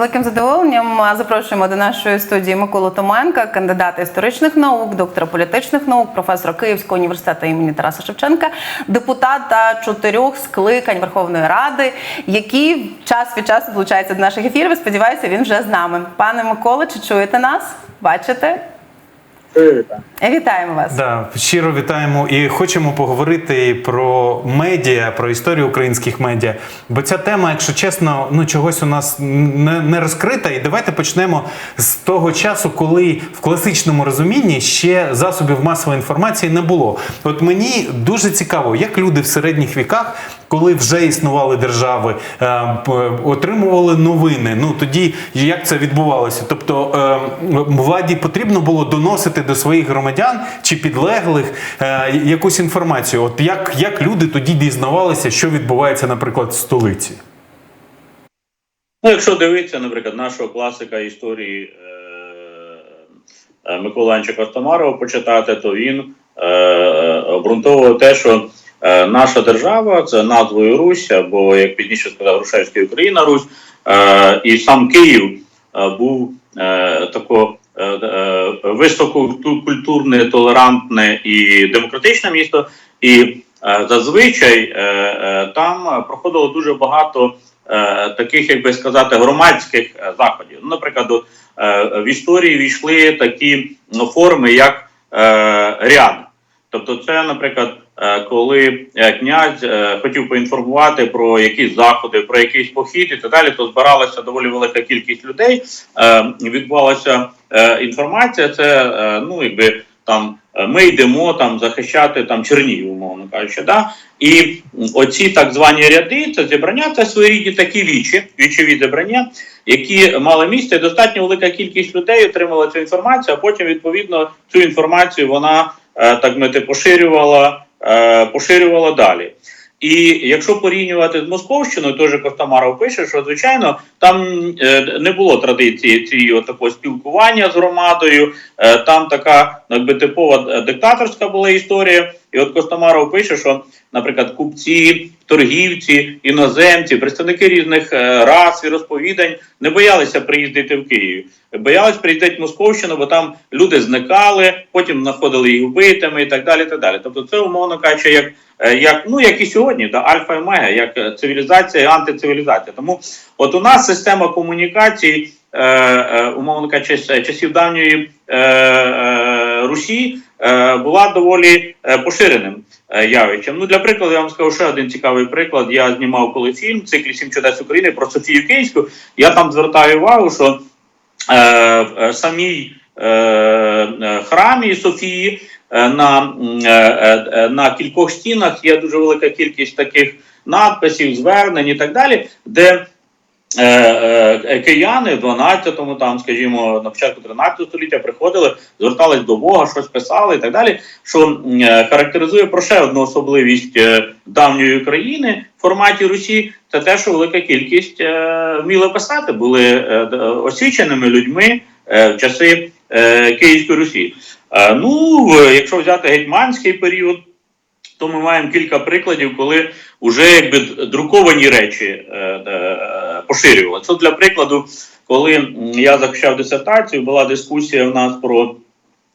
великим задоволенням запрошуємо до нашої студії Миколу Томенка, кандидата історичних наук, доктора політичних наук, професора Київського університету імені Тараса Шевченка, депутата чотирьох скликань Верховної Ради, який час від часу долучається до наших ефірів. Сподіваюся, він вже з нами. Пане Миколе, чи чуєте нас? Бачите? Вітаємо вас. Да, щиро вітаємо і хочемо поговорити про медіа, про історію українських медіа. Бо ця тема, якщо чесно, ну чогось у нас не, не розкрита. І давайте почнемо з того часу, коли в класичному розумінні ще засобів масової інформації не було. От мені дуже цікаво, як люди в середніх віках, коли вже існували держави, е, отримували новини. Ну тоді як це відбувалося? Тобто е, владі потрібно було доносити до своїх громадян чи підлеглих е, якусь інформацію. От як, як люди тоді дізнавалися, що відбувається, наприклад, в столиці? Ну, якщо дивитися, наприклад, нашого класика історії е, Микола Анча Костомарова почитати, то він е, обґрунтовував те, що наша держава це назвою Русь, або як пізніше сказав Грушевський Україна Русь, е, і сам Київ е, був е, тако е, е, висококультурне, толерантне і демократичне місто. І е, зазвичай е, е, там проходило дуже багато е, таких, як би сказати, громадських е, заходів. Ну, наприклад, е, в історії війшли такі ну, форми, як е, ряд. Тобто, це, наприклад, е, коли е, князь е, хотів поінформувати про якісь заходи, про якийсь похід і так далі, то збиралася доволі велика кількість людей. Е, Відбувалася е, інформація. Це е, ну якби там е, ми йдемо там захищати там Чернігів, умовно кажучи. Да? І оці так звані ряди, це зібрання, це своєрідні такі вічі, вічові зібрання, які мали місце. І достатньо велика кількість людей отримала цю інформацію, а потім, відповідно, цю інформацію вона е, так мити поширювала, е, поширювала далі. І якщо порівнювати з Московщиною, теж Костомаров пише, що звичайно там е, не було традиції цієї такого спілкування з громадою. Е, там така якби типова е, диктаторська була історія. І от Костомаров пише, що, наприклад, купці, торгівці, іноземці, представники різних рас і розповідань не боялися приїздити в Київ. Боялись приїздити в Московщину, бо там люди зникали, потім знаходили їх вбитими і так далі. так далі. Тобто, це умовно кажучи, як, як ну як і сьогодні, да, альфа і омега, як цивілізація і антицивілізація. Тому от у нас система комунікацій, е, е, умовно кажучи, часів давньої е, е, Русі е, була доволі е, поширеним е, явищем. Ну, для прикладу, я вам скажу ще один цікавий приклад. Я знімав коли фільм циклі Сім чудес України про Софію Київську. Я там звертаю увагу, що е, самій е, е, храмі Софії е, на, е, е, на кількох стінах є дуже велика кількість таких надписів, звернень і так далі, де е, е, кияни в 12-му, там, скажімо, на початку 13 століття приходили, звертались до Бога, щось писали і так далі, що е, характеризує про ще одну особливість е, давньої України в форматі Русі, це те, що велика кількість е, вміли писати, були е, освіченими людьми е, в часи е, Київської Русі. Е, ну, якщо взяти гетьманський період, то ми маємо кілька прикладів, коли вже якби друковані речі е, е, поширювалися. От для прикладу, коли я захищав дисертацію, була дискусія в нас про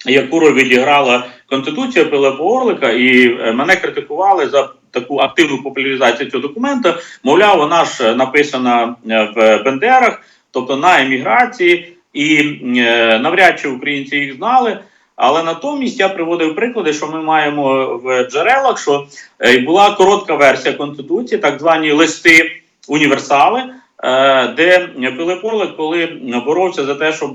яку роль відіграла Конституція Пилипа Орлика, і е, мене критикували за таку активну популяризацію цього документа. Мовляв, вона ж е, написана е, в Бендерах, тобто на еміграції, і навряд чи українці їх знали. Але натомість я приводив приклади, що ми маємо в джерелах, що була коротка версія конституції, так звані листи універсали, де Пилип Орлик, коли боровся за те, щоб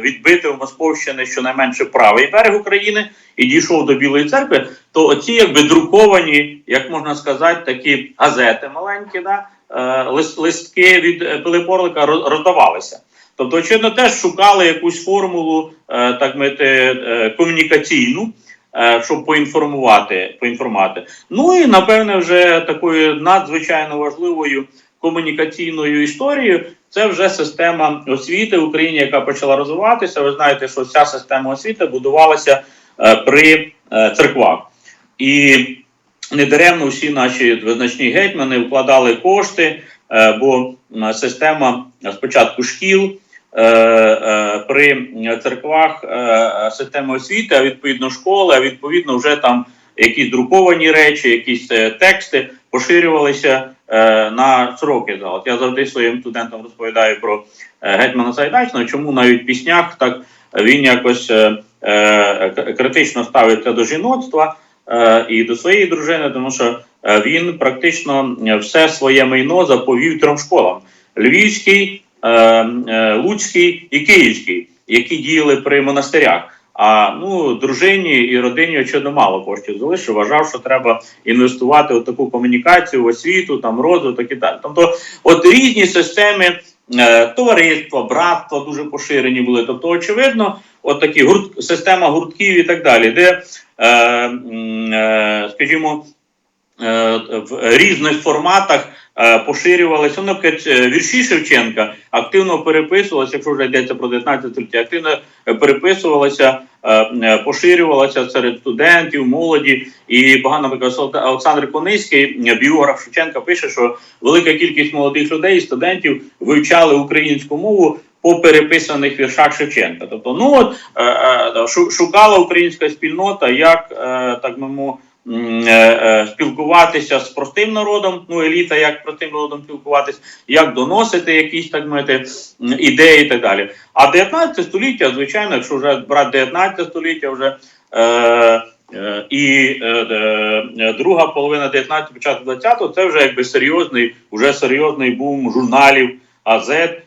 відбити в Московщини щонайменше правий берег України і дійшов до Білої церкви, то оці якби друковані, як можна сказати, такі газети маленькі, да, е, листки від е, Пилипа Орлика роз- роздавалися. Тобто, очевидно, теж шукали якусь формулу, е, так мити, е, комунікаційну, е, щоб поінформувати, поінформувати. Ну і напевне, вже такою надзвичайно важливою комунікаційною історією це вже система освіти в Україні, яка почала розвиватися. Ви знаєте, що вся система освіти будувалася е, при е, церквах. І недаремно всі наші визначні гетьмани вкладали кошти, е, бо система спочатку шкіл. При церквах системи освіти, а відповідно школи, а відповідно вже там якісь друковані речі, якісь тексти поширювалися на широкий зал. От Я завжди своїм студентам розповідаю про е, гетьмана Сайдачного, чому навіть в піснях так він якось е, е, критично ставиться до жіноцтва е, і до своєї дружини, тому що е, він практично е, все своє майно заповів трьом школам: Львівський, е, е, Луцький і Київський, які діяли при монастирях. А ну дружині і родині очевидно мало коштів залишив. Вважав, що треба інвестувати у таку комунікацію, в освіту, там розвиток і далі. Тобто, от різні системи е, товариства, братства дуже поширені були. Тобто, очевидно, от такі гурт, система гуртків і так далі, де, е, е, скажімо, е, в різних форматах поширювалися. Ну, наприклад, е, вірші Шевченка активно переписувалися, якщо вже йдеться про 19 століття, активно е, переписувалися, е, е, поширювалися серед студентів, молоді. І багато, наприклад, Олександр Кониський, е, біограф Шевченка, пише, що велика кількість молодих людей, студентів вивчали українську мову. По переписаних віршах Шевченка, тобто, ну от е, е, шу- шукала українська спільнота, як е, так мимо м, е, е, спілкуватися з простим народом, ну еліта, як простим народом спілкуватися, як доносити якісь так мати ідеї і так далі. А 19 століття, звичайно, якщо вже брати 19 століття, вже е, е, і е, е, друга половина 19 початку 20 це вже якби серйозний, вже серйозний бум журналів, газет, е,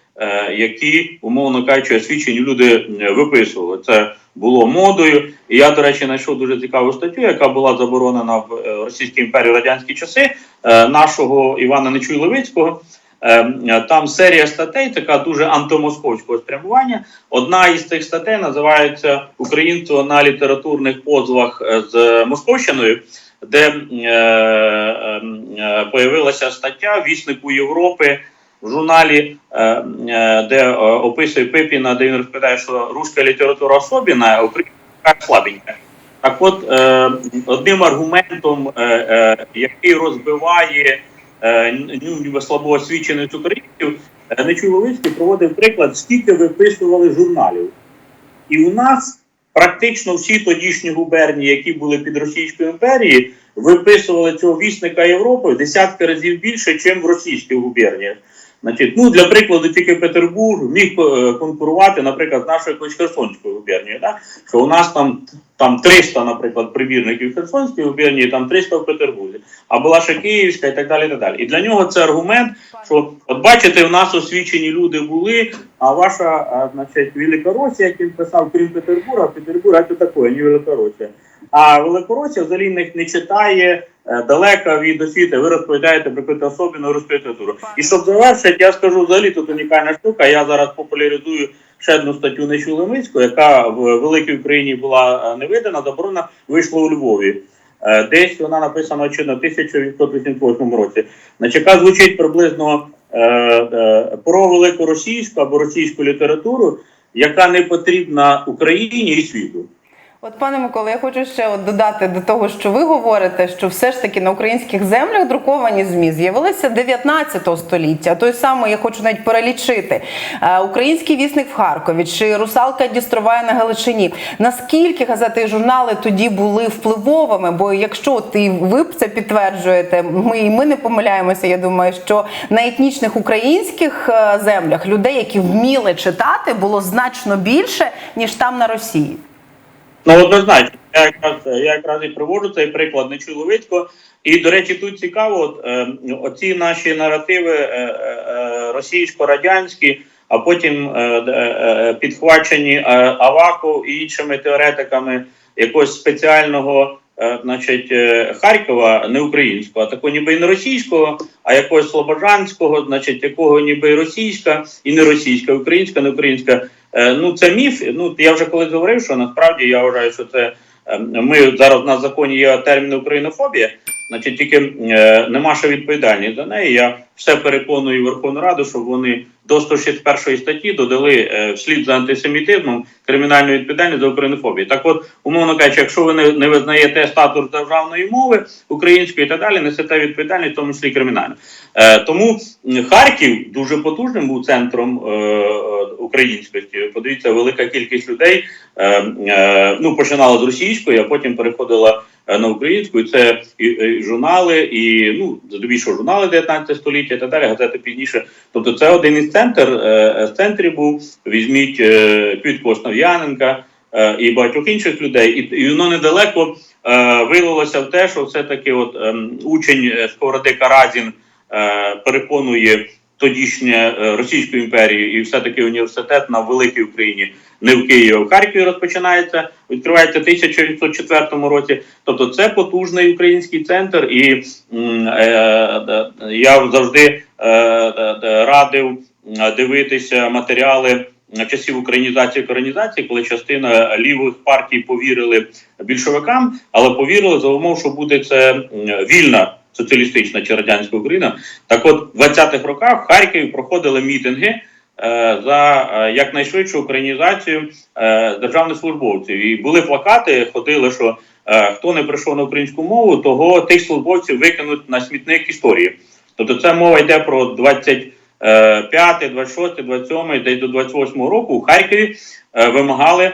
які, умовно кажучи, освічені люди е, виписували. Це було модою. І я, до речі, знайшов дуже цікаву статтю, яка була заборонена в е, Російській імперії в радянські часи е, нашого Івана Нечуй-Левицького. Е, е, Там серія статей, така дуже антимосковського спрямування. Одна із цих статей називається Українство на літературних позовах е, з Московщиною, де е, е, е, появилася стаття віснику Європи в журналі, е, е, де е, описує Пипіна, де він розповідає, що руська література особіна, а українська слабенька. Так от, одним аргументом, який розбиває ніби слабоосвічених українців, Нечуй проводив приклад, скільки виписували журналів. І у нас практично всі тодішні губернії, які були під Російською імперією, виписували цього вісника Європи в десятки разів більше, ніж в російських губерніях. Значить, ну для прикладу, тільки Петербург міг е, конкурувати, наприклад, з нашою Херсонською губернією. Да? Що у нас там, там 300, наприклад, прибірників в Херсонській губернії, там 300 в Петербурзі, а була ще Київська і так далі. І, так далі. і для нього це аргумент, що от бачите, в нас освічені люди були, а ваша, значить, Великоросія, як він писав, крім Петербурга, Петербург це таке, не Великоросія. А Великоросія взагалі не, не читає е, далеко від освіти. Ви розповідаєте про якусь особливу русську літературу. І щоб завершити, я скажу взагалі тут унікальна штука. Я зараз популяризую ще одну статтю Нечу Лемицьку, яка в великій Україні була е, не видана, заборонена, вийшла у Львові. Е, Десь вона написана чи на 1988 році. Значить, яка звучить приблизно е, е, про велику російську або російську літературу, яка не потрібна Україні і світу. От, пане Миколо, я хочу ще от додати до того, що ви говорите, що все ж таки на українських землях друковані змі з'явилися 19 століття. Той самий я хочу навіть перелічити Е, український вісник в Харкові чи русалка Дістровая на Галичині. Наскільки газети і журнали тоді були впливовими? Бо якщо і ви це підтверджуєте, ми і ми не помиляємося. Я думаю, що на етнічних українських е, землях людей, які вміли читати, було значно більше ніж там на Росії. Ну, однозначно, я якраз, я якраз і приводжу цей приклад Нечуйловицького. І, до речі, тут цікаво, от, е, оці наші наративи е, е, російсько-радянські, а потім е, е, е, підхвачені е, Аваков і іншими теоретиками якогось спеціального. е, Значить, е, Харкова не українського, а такого ніби і не російського, а якогось слобожанського, значить, якого ніби і російська, і не російська, українська, не українська. Е, Ну, це міф. Ну я вже колись говорив, що насправді я вважаю, що це е, ми зараз на законі є термін українофобія, значить тільки е, нема ще відповідальність за неї. Я все переконую Верховну Раду, щоб вони до 161 статті додали е, вслід за антисемітизмом кримінальну відповідальність за українофобію. Так от, умовно кажучи, якщо ви не, не визнаєте статус державної мови української і так далі, несете відповідальність, в тому числі кримінальну. Е, тому Харків дуже потужним був центром е, е, українськості. Подивіться, велика кількість людей е, е, ну починала з російської, а потім переходила на українську. І це і, і журнали, і ну здебільшого журнали 19 століття і так далі, газети пізніше. Тобто, це один із центр е, з центрів був. Візьміть е, Квітку Основ'яненка е, і багатьох інших людей, і, і воно недалеко е, вилилося в те, що все-таки от ем, учень е, Сковороди Каразін е, переконує тодішнє е, Російську імперію, і все-таки університет на великій Україні не в Києві, а в Харкові розпочинається, відкривається в 1904 році. Тобто це потужний український центр, і е, е, я завжди радив дивитися матеріали часів українізації коронізації, коли частина лівих партій повірили більшовикам, але повірили за умов, що буде це вільна соціалістична чи радянська Україна. Так, от в 20-х роках в Харкові проходили мітинги. е, За е, якнайшвидшу українізацію е, державних службовців і були плакати, ходили, що хто не прийшов на українську мову, того тих службовців викинуть на смітник історії. Тобто, це мова йде про 25, 26, 27, десь до 28 року у Харкові вимагали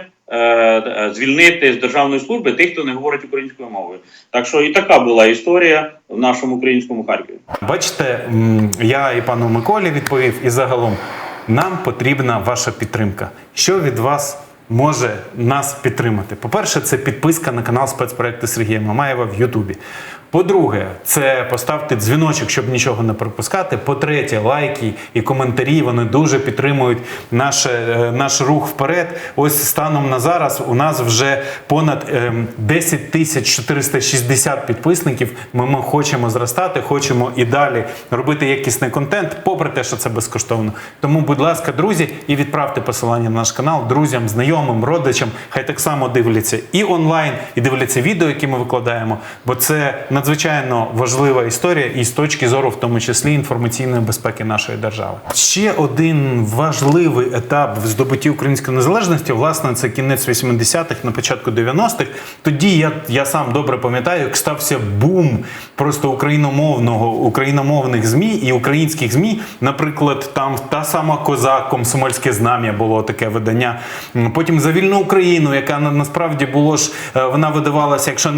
звільнити з державної служби тих, хто не говорить українською мовою. Так що і така була історія в нашому українському Харкові. Бачите, я і пану Миколі відповів, і загалом нам потрібна ваша підтримка. Що від вас може нас підтримати? По-перше, це підписка на канал спецпроекту Сергія Мамаєва в Ютубі. По-друге, це поставте дзвіночок, щоб нічого не пропускати. По-третє, лайки і коментарі вони дуже підтримують наше, е, наш рух вперед. Ось станом на зараз у нас вже понад ем, 10 тисяч 460 підписників. Ми, ми хочемо зростати, хочемо і далі робити якісний контент, попри те, що це безкоштовно. Тому, будь ласка, друзі, і відправте посилання на наш канал друзям, знайомим, родичам. Хай так само дивляться і онлайн, і дивляться відео, які ми викладаємо, бо це надзвичайно важлива історія, і з точки зору, в тому числі інформаційної безпеки нашої держави. Ще один важливий етап в здобутті української незалежності, власне, це кінець 80-х, на початку 90-х. Тоді я, я сам добре пам'ятаю, як стався бум просто україномовного україномовних змі і українських змі. Наприклад, там та сама козак, комсомольське знам'я було таке видання. Потім за вільну Україну, яка на- насправді було ж е, вона видавалася, якщо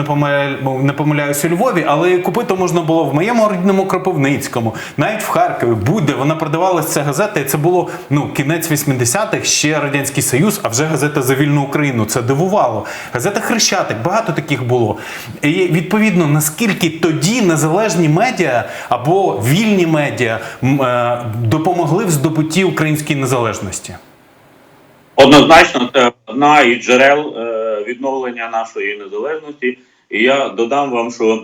не помиляюсь, у Львові, але купити можна було в моєму рідному Кропивницькому, навіть в Харкові, будь-де вона продавалася ця газета, і це було ну кінець 80-х, ще радянський Союз, а вже газета за вільну Україну. Це дивувало. Газета Хрещатик, багато таких було. І відповідно, наскільки тоді незалежні медіа або вільні медіа е, допомогли в здобутті української незалежності. Однозначно, це одна із джерел е, відновлення нашої незалежності. І я додам вам, що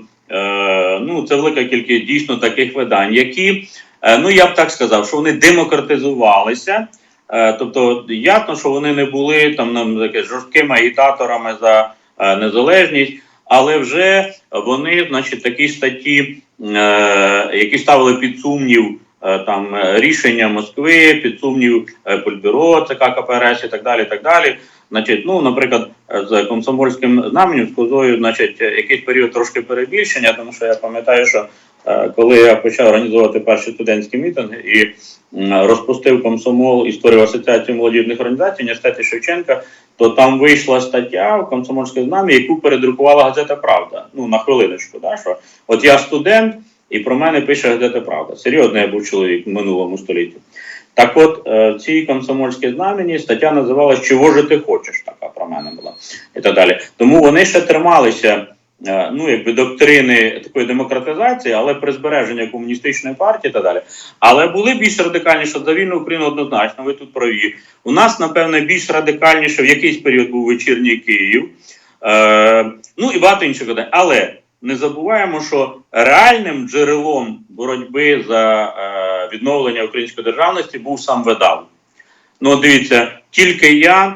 ну це велика кількість дійсно таких видань, які е, ну я б так сказав, що вони демократизувалися. Е, тобто, ясно, що вони не були там нам таке жорсткими агітаторами за е, незалежність, але вже вони, значить, такі статті, е, які ставили під сумнів е, там е, рішення Москви, під сумнів е, Польбюро, ЦК КПРС і так далі. так далі. Значить, ну, наприклад, з комсомольським знаменем, з козою, значить, якийсь період трошки перебільшення, тому що я пам'ятаю, що е, коли я почав організовувати перші студентські мітинги і розпустив комсомол і створив асоціацію молодіжних організацій університеті Шевченка, то там вийшла стаття в комсомольське знам'я, яку передрукувала газета Правда. Ну на хвилиночку, да, що от я студент, і про мене пише газета Правда. Серйозно, я був чоловік в минулому столітті. Так от, е, в цій комсомольській знамені стаття називалась Чого ж ти хочеш? Така про мене була. І так далі. Тому вони ще трималися е, ну, якби доктрини такої демократизації, але при збереженні комуністичної партії і так далі. Але були більш радикальніше за вільну Україну однозначно, ви тут праві. У нас, напевне, більш радикальніше в якийсь період був вечірній Київ. Е, ну і багато інших видань. Але не забуваємо, що реальним джерелом боротьби за е, відновлення української державності був сам видав. Ну, дивіться, тільки я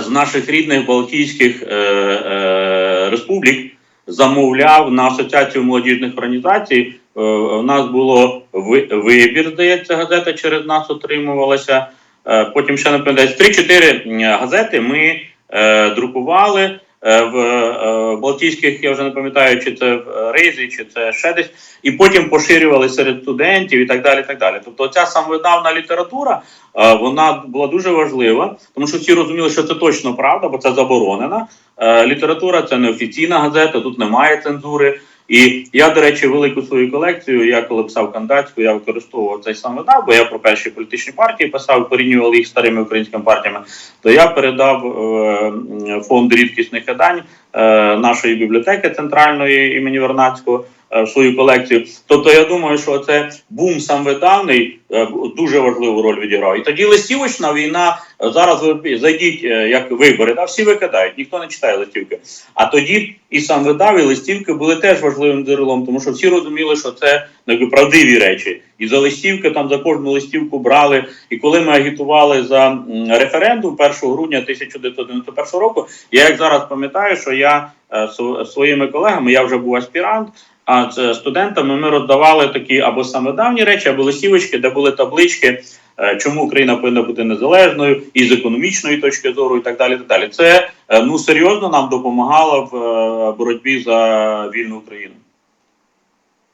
з наших рідних Балтійських е, е, республік замовляв на асоціацію молодіжних організацій. Е, у нас було ви- вибір, здається, газета через нас отримувалася. Е, потім ще не пам'ятаю, 3-4 газети ми е, друкували в е, Балтійських, я вже не пам'ятаю, чи це в Рейзі, чи це ще десь, і потім поширювали серед студентів і так далі. Так далі. Тобто, ця самовидавна література е, вона була дуже важлива, тому що всі розуміли, що це точно правда, бо це заборонена. Е, Література це не офіційна газета, тут немає цензури. І я, до речі, велику свою колекцію, я коли писав кандидатську, я використовував цей сам видав, бо я про перші політичні партії писав, порівнював їх старими українськими партіями. То я передав е, фонд рідкісних видань е, нашої бібліотеки центральної імені Вернацького в свою колекцію. Тобто я думаю, що це бум сам видавний е, дуже важливу роль відіграв. І тоді листівочна війна е, зараз ви зайдіть е, як вибори, та всі викидають, ніхто не читає листівки. А тоді і сам видав, і листівки були теж важливим джерелом, тому що всі розуміли, що це ну, якби, правдиві речі. І за листівки там за кожну листівку брали. І коли ми агітували за референдум 1 грудня 1991 року, я як зараз пам'ятаю, що я е, своїми колегами, я вже був аспірант. А це студентами ми роздавали такі або саме давні речі, або лисівочки, де були таблички, е, чому Україна повинна бути незалежною і з економічної точки зору, і так далі. Так далі. Це е, ну серйозно нам допомагало в е, боротьбі за вільну Україну.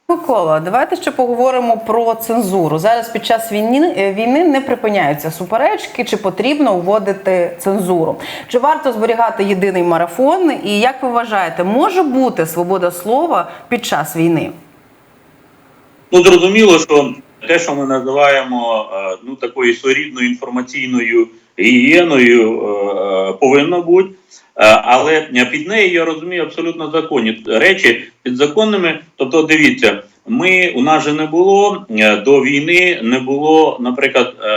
Микола, давайте ще поговоримо про цензуру. Зараз під час війни, е, війни не припиняються суперечки, чи потрібно вводити цензуру. Чи варто зберігати єдиний марафон? І як ви вважаєте, може бути свобода слова під час війни? Ну зрозуміло, що те, що ми називаємо е, ну такою своєрідною інформаційною гігієною, е, повинно бути. Е, Але під нею я розумію абсолютно законні речі підзаконними. Тобто, дивіться, ми у нас же не було е, до війни, не було, наприклад, е,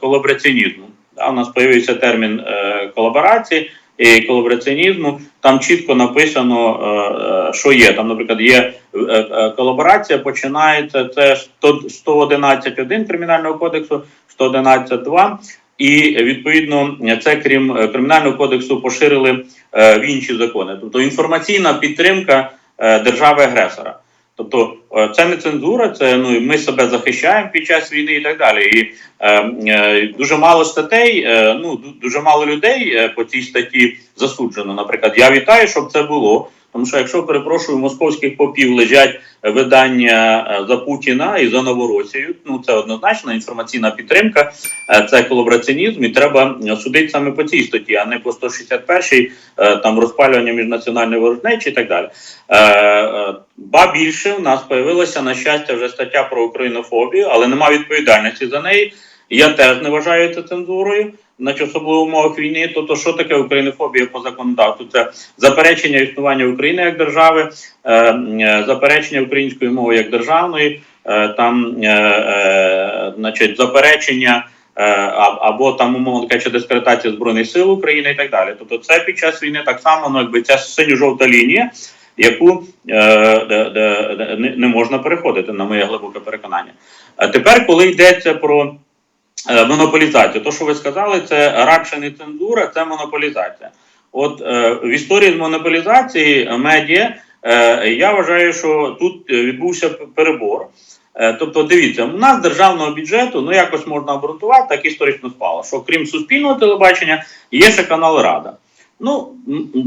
колабораціонізму. У нас з'явився термін е, колаборації і колабораціонізму. Там чітко написано, е, е, що є. Там, наприклад, є е, е, колаборація, починається це 100 111.1 кримінального кодексу, 111.2. І відповідно це крім е, кримінального кодексу поширили е, в інші закони. Тобто інформаційна підтримка е, держави-агресора. Тобто це не цензура, це ну ми себе захищаємо під час війни і так далі. І е, дуже мало статей, е, ну дуже мало людей по цій статті засуджено. Наприклад, я вітаю, щоб це було. Тому що якщо перепрошую, московських попів лежать видання е, за Путіна і за Новоросію, ну це однозначно інформаційна підтримка, е, це колабораціонізм, і треба е, судити саме по цій статті, а не по 161-й, е, там розпалювання міжнаціональної ворожнечі і так далі. Е, е, Ба більше у нас появилася на щастя вже стаття про українофобію, але немає відповідальності за неї. Я теж не вважаю це цензурою, значить особливо в умовах війни. Тобто, що таке українофобія по законодавству? Це заперечення існування України як держави, е, е, заперечення української мови як державної, е, там е, е, значить заперечення. е, Або там умовно кажучи, дискредитація збройних сил України і так далі. Тобто, це під час війни так само, ну якби ця синьо-жовта лінія, яку е, не, можна переходити, на моє глибоке переконання. А тепер, коли йдеться про монополізацію, то що ви сказали, це радше не цензура, це монополізація. От е, в історії з монополізації медіа е, я вважаю, що тут е, відбувся перебор. Е, Тобто, дивіться, у нас державного бюджету ну якось можна обґрунтувати, так історично спало, що крім суспільного телебачення є ще канал Рада. Ну,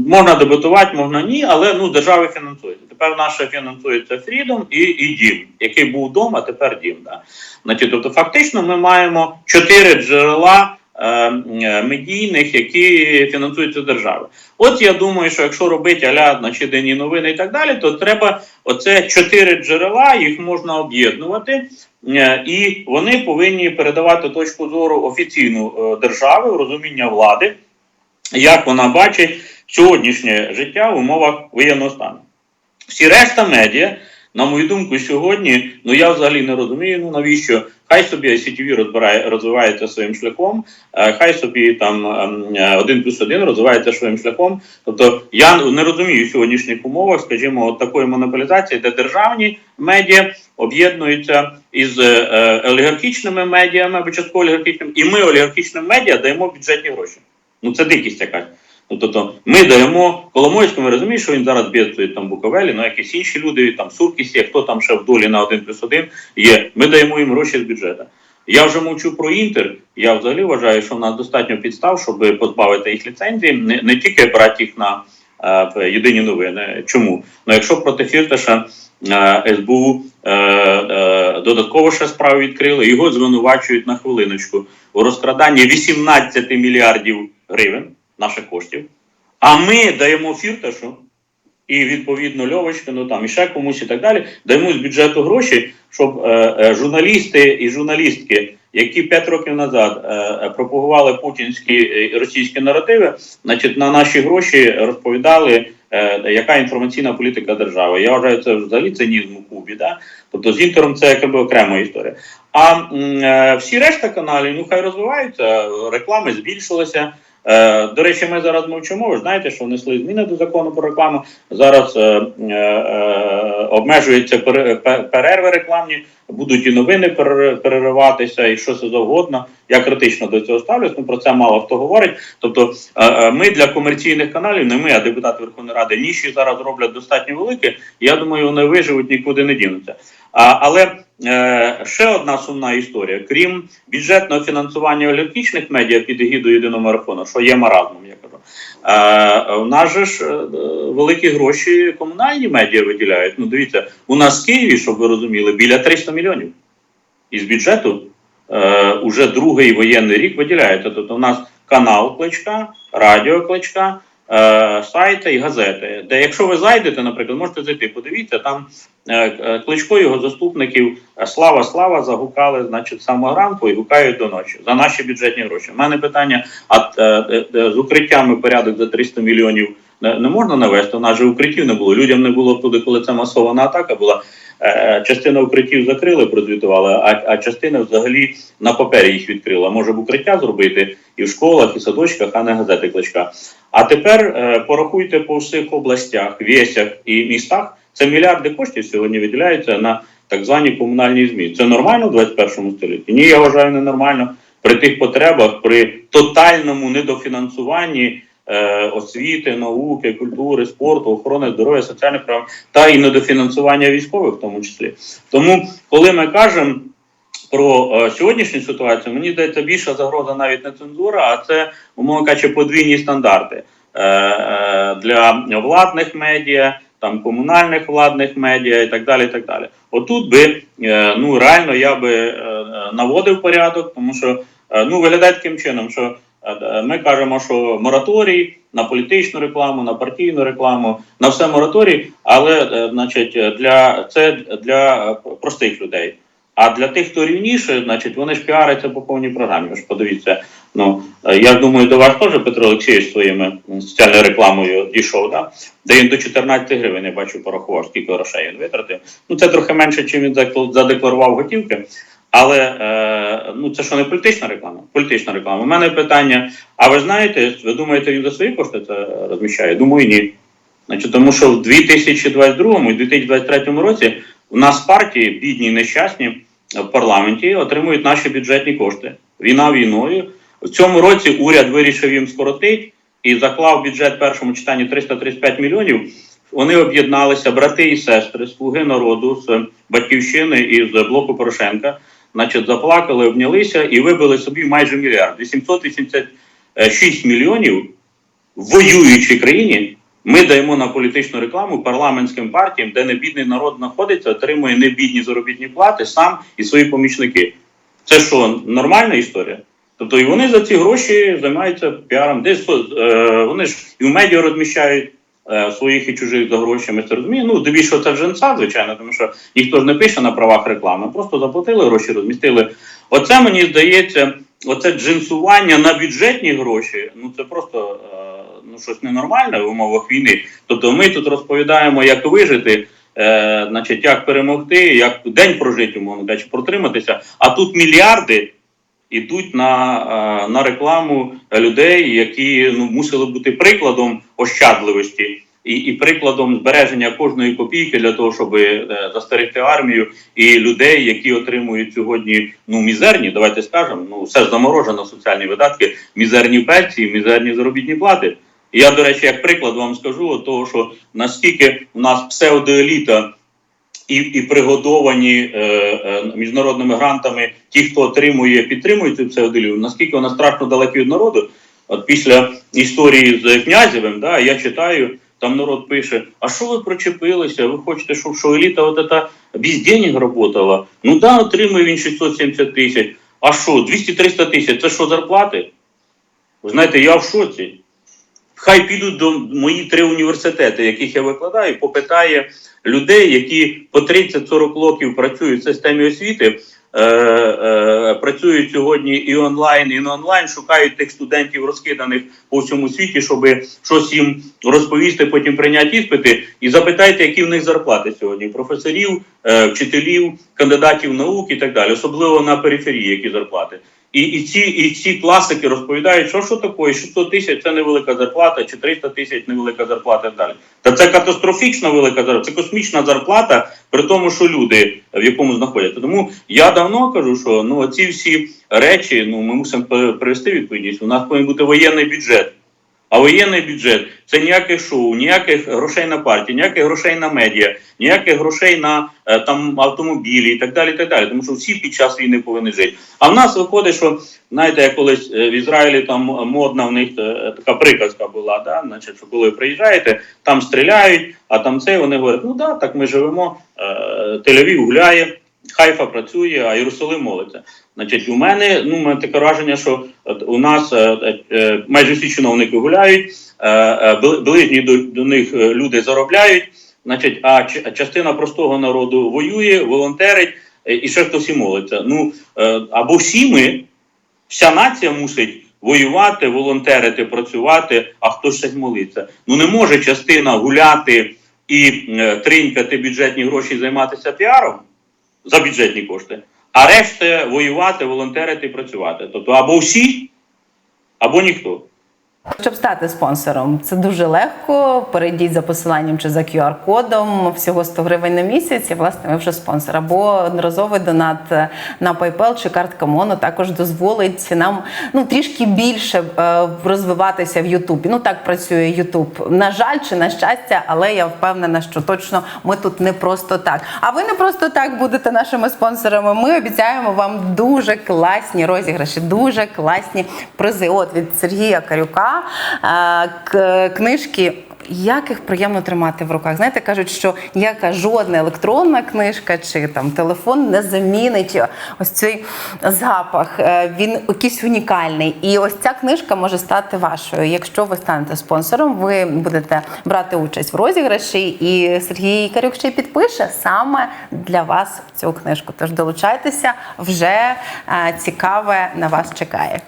можна дебатувати, можна ні, але ну держава фінансується. Тепер наше фінансується Freedom і, і Дім, який був вдома, тепер Дім. Да. Значить, тобто, фактично, ми маємо чотири джерела е, е, медійних, які фінансуються державою. От я думаю, що якщо робити аля значить, денні новини і так далі, то треба оце чотири джерела, їх можна об'єднувати, е, і вони повинні передавати точку зору офіційну е, держави, розуміння влади, як вона бачить сьогоднішнє життя в умовах воєнного стану. Всі решта медіа, на мою думку, сьогодні, ну я взагалі не розумію, ну навіщо хай собі ICTV розбирає, розвивається своїм шляхом, е, хай собі там ем, е, один плюс один розвивається своїм шляхом. Тобто я не розумію в сьогоднішніх умовах, скажімо, от такої монополізації, де державні медіа об'єднуються із е, олігархічними медіами або частково олігархічними, і ми олігархічним медіа даємо бюджетні гроші. Ну це дикість якась. Ну, тобто ми даємо Коломойському, розумієш, що він зараз бідствує там Буковелі, ну якісь інші люди, там Суркіс є, хто там ще в долі на 1 плюс 1 є. Ми даємо їм гроші з бюджету. Я вже мовчу про інтер. Я взагалі вважаю, що в нас достатньо підстав, щоб позбавити їх ліцензії, не, не тільки брати їх на е, єдині новини. Чому? Ну якщо проти Фірташа е, СБУ додатково ще справи відкрили, його звинувачують на хвилиночку у розкраданні 18 мільярдів гривень наших коштів. А ми даємо Фірташу і відповідно Льовочкину, там і ще комусь і так далі, даємо з бюджету гроші, щоб е, е, журналісти і журналістки, які 5 років назад е, е, пропагували путінські е, російські наративи, значить на наші гроші розповідали, е, яка інформаційна політика держави. Я вважаю, це взагалі цинізм у Кубі. Да? Тобто з інтером це якби окрема історія. А е, всі решта каналів, ну хай розвиваються, реклами збільшилися. Е, До речі, ми зараз мовчимо. Ви знаєте, що внесли зміни до закону про рекламу. Зараз е, е, е, обмежуються перерви рекламні, будуть і новини перер- перериватися, і що це завгодно. Я критично до цього ставлюсь. Ну про це мало хто говорить. Тобто, е, е, ми для комерційних каналів, не ми, а депутати Верховної Ради, ніші зараз роблять достатньо великі. Я думаю, вони виживуть, нікуди не дінуться. А, але ще одна сумна історія. Крім бюджетного фінансування олігархічних медіа під егідою єдиного марафону, що є маразмом, я кажу. Е, у нас же ж е, великі гроші комунальні медіа виділяють. Ну, дивіться, у нас в Києві, щоб ви розуміли, біля 300 мільйонів. Із бюджету е, уже другий воєнний рік виділяється. Тобто, у нас канал Кличка, радіо Кличка, е, сайти і газети. Де, якщо ви зайдете, наприклад, можете зайти, подивіться, там е, е, Кличко його заступників е, Слава Слава загукали, значить, самого і гукають до ночі за наші бюджетні гроші. У мене питання: а е, е, е, з укриттями порядок за 300 мільйонів не, не можна навести? У нас же укриттів не було. Людям не було туди, коли це масована атака була. Е, Частина укриттів закрили, прозвітували, а, а частина взагалі на папері їх відкрила. Може б укриття зробити і в школах, і садочках, а не газети кличка. А тепер е, порахуйте по всіх областях, вєсях і містах. Це мільярди коштів сьогодні виділяються на так звані комунальні змі. Це нормально в 21 столітті? Ні, я вважаю ненормально. При тих потребах, при тотальному недофінансуванні освіти, науки, культури, спорту, охорони здоров'я, соціальних прав та і недофінансування військових, в тому числі. Тому, коли ми кажемо про е, сьогоднішню ситуацію, мені здається, більша загроза навіть не цензура, а це, умовно кажучи, подвійні стандарти е, е, для владних медіа, там комунальних владних медіа і так далі. І так далі. Отут би е, ну реально я би е, е, наводив порядок, тому що е, ну виглядає таким чином, що е, е, ми кажемо, що мораторій на політичну рекламу, на партійну рекламу, на все мораторій, але е, значить для це для е, простих людей. А для тих, хто рівніше, значить, вони ж піаряться по повній програмі. Ж подивіться. Ну е, я думаю, до вас теж Петро Олексійович своїми соціальною рекламою дійшов, да? де він до 14 гривень, я бачу, порахував, скільки грошей він витратив. Ну це трохи менше, чим він задекларував готівки. Але е, ну це що не політична реклама? Політична реклама. У мене питання: а ви знаєте, ви думаєте, він за свої кошти це розміщає? Думаю, ні. Значить, тому що в 2022 і 2023 році у нас партії, бідні і нещасні, в парламенті отримують наші бюджетні кошти. Війна війною. В цьому році уряд вирішив їм скоротити і заклав бюджет в першому читанні 335 мільйонів. Вони об'єдналися, брати і сестри, слуги народу з батьківщини і з блоку Порошенка. Значить, заплакали, обнялися і вибили собі майже мільярд. 886 мільйонів в воюючій країні ми даємо на політичну рекламу парламентським партіям, де небідний народ знаходиться, отримує небідні заробітні плати сам і свої помічники. Це що, нормальна історія? Тобто і вони за ці гроші займаються піаром. Десь е, вони ж і в медіа розміщають своїх і чужих за гроші. Ми це розуміємо. Ну, здебільшого це сад, звичайно, тому що ніхто ж не пише на правах реклами, просто заплатили гроші, розмістили. Оце мені здається, оце джинсування на бюджетні гроші. Ну це просто е, ну щось ненормальне в умовах війни. Тобто, ми тут розповідаємо, як вижити. Е, значить, як перемогти, як день прожити, умовно кажучи, протриматися. А тут мільярди йдуть на, е, на рекламу людей, які ну, мусили бути прикладом ощадливості. І і, прикладом збереження кожної копійки для того, щоб е, застерегти армію і людей, які отримують сьогодні ну мізерні, давайте скажемо, ну все заморожено соціальні видатки, мізерні пенсії, мізерні заробітні плати. Я, до речі, як приклад вам скажу, того, що наскільки у нас псевдоеліта і, і пригодовані е, е, міжнародними грантами ті, хто отримує, підтримує цю псевдолію, наскільки вона страшно далека від народу. От після історії з князевим, да, я читаю, там народ пише: а що ви причепилися? Ви хочете, щоб що еліта от ета без денег работала? Ну да, отримує він 670 тисяч. А що, 200-300 тисяч це що зарплати? Ви знаєте, я в шоці. Хай підуть до мої три університети, яких я викладаю, попитає людей, які по 30-40 років працюють в системі освіти, е, е, працюють сьогодні і онлайн, і не онлайн, шукають тих студентів, розкиданих по всьому світі, щоб щось їм розповісти, потім прийняти іспити. І запитайте, які в них зарплати сьогодні: професорів, е, вчителів, кандидатів наук і так далі, особливо на периферії, які зарплати. І, і, ці, і ці класики розповідають, що що таке, 600 тисяч це невелика зарплата, чи 300 тисяч невелика зарплата і далі. Та це катастрофічно велика зарплата, це космічна зарплата, при тому, що люди в якому знаходяться. Тому я давно кажу, що ну ці всі речі ну ми мусимо привести відповідність. У нас повинен бути воєнний бюджет. А воєнний бюджет це ніяких шоу, ніяких грошей на партії, ніяких грошей на медіа, ніяких грошей на е, там автомобілі і так далі. так далі. Тому що всі під час війни повинні жити. А в нас виходить, що знаєте, як колись е, в Ізраїлі там модна в них е, така приказка була, да? значить, що коли приїжджаєте, там стріляють, а там це вони говорять, ну да, так ми живемо, Тель-Авів гуляє. Хайфа працює, а Єрусалим молиться. Значить, у мене ну мене таке враження, що у нас е, е, е, майже всі чиновники гуляють, е, е, бли- ближні до, до них е, люди заробляють. Значить, а частина простого народу воює, волонтерить е, і ще хтось і молиться. Ну е, або всі ми, вся нація мусить воювати, волонтерити, працювати, а хтось щось молиться. Ну не може частина гуляти і е, тринькати бюджетні гроші і займатися піаром за бюджетні кошти, а решта воювати, волонтерити і працювати. Тобто або всі, або ніхто. Щоб стати спонсором, це дуже легко. Перейдіть за посиланням чи за QR-кодом, всього 100 гривень на місяць. І власне ви вже спонсор. Або одноразовий донат на PayPal чи картка Моно також дозволить нам ну трішки більше е, розвиватися в Ютубі. Ну так працює Ютуб. На жаль, чи на щастя, але я впевнена, що точно ми тут не просто так. А ви не просто так будете нашими спонсорами. Ми обіцяємо вам дуже класні розіграші, дуже класні призи. От від Сергія Карюка книжки. Як їх приємно тримати в руках? Знаєте, кажуть, що ніяка жодна електронна книжка чи там телефон не замінить ось цей запах. Е, Він якийсь унікальний. І ось ця книжка може стати вашою. Якщо ви станете спонсором, ви будете брати участь в розіграші, і Сергій Карюк ще й підпише саме для вас цю книжку. Тож долучайтеся, вже е, цікаве на вас чекає.